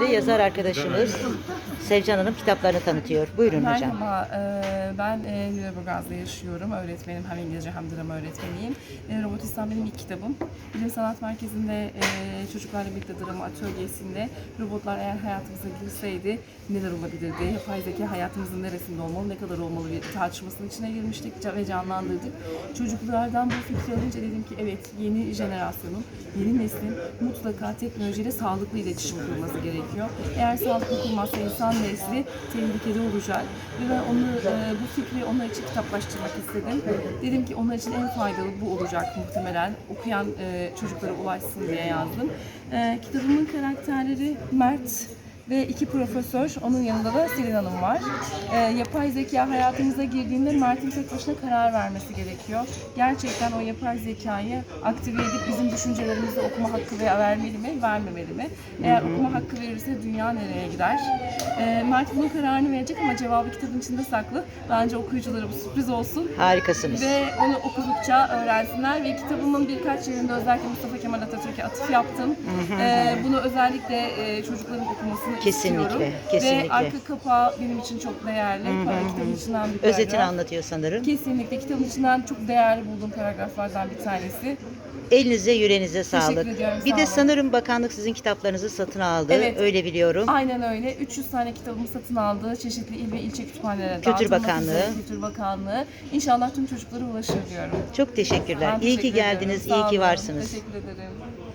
Yazar arkadaşımız Sevcan Hanım kitaplarını tanıtıyor. Buyurun hocam. Merhaba, e, ben e, Lüleburgaz'da yaşıyorum. Öğretmenim, hem İngilizce hem drama öğretmeniyim. E, Robotistan benim ilk kitabım. Bilim Sanat Merkezi'nde e, çocuklarla birlikte drama atölyesinde robotlar eğer hayatımıza girseydi neler olabilirdi? Yapay zeka hayatımızın neresinde olmalı, ne kadar olmalı bir tartışmasının içine girmiştik ve canlandırdık. Çocuklardan bu fikri alınca dedim ki evet yeni jenerasyonun, yeni neslin mutlaka teknolojiyle sağlıklı iletişim kurması gerekiyor. Eğer sağlıklı kurmazsa insan nesli tehlikede olacak. Ve ben onu, e, bu fikri onlar için kitaplaştırmak istedim. Dedim ki onlar için en faydalı bu olacak muhtemelen. Okuyan e, çocuklara ulaşsın diye yazdım. E, kitabımın karakterleri Mert ve iki profesör, onun yanında da Selin Hanım var. E, yapay zeka hayatımıza girdiğinde Mert'in tek başına karar vermesi gerekiyor. Gerçekten o yapay zekayı aktive edip bizim düşüncelerimizi okuma hakkı veya vermeli mi, vermemeli mi? Eğer okuma hakkı verirse dünya nereye gider? E, Mert bunun kararını verecek ama cevabı kitabın içinde saklı. Bence okuyuculara bu sürpriz olsun. Harikasınız. Ve onu okudukça öğrensinler ve kitabımın birkaç yerinde özellikle Mustafa Kemal Atatürk'e atıf yaptım. Ee, bunu özellikle e, çocukların okumasını Kesinlikle, istiyorum. kesinlikle. Ve arka kapağı benim için çok değerli. Kitabın içinden bir paragraf. Özetini anlatıyor sanırım. Kesinlikle kitabın içinden çok değerli bulduğum paragraflardan bir tanesi. Elinize yüreğinize sağlık. ediyorum, Bir sağ de olun. sanırım bakanlık sizin kitaplarınızı satın aldı. Evet. Öyle biliyorum. Aynen öyle. 300 tane kitabımı satın aldı. Çeşitli il ve ilçe kütüphanelerine Kültür dağıtılmak Bakanlığı. üzere Kültür Bakanlığı. İnşallah tüm çocuklara ulaşır diyorum. Çok teşekkürler. Ben İyi ki teşekkür ederim. geldiniz, Sağ iyi ki olun. varsınız. Teşekkür ederim.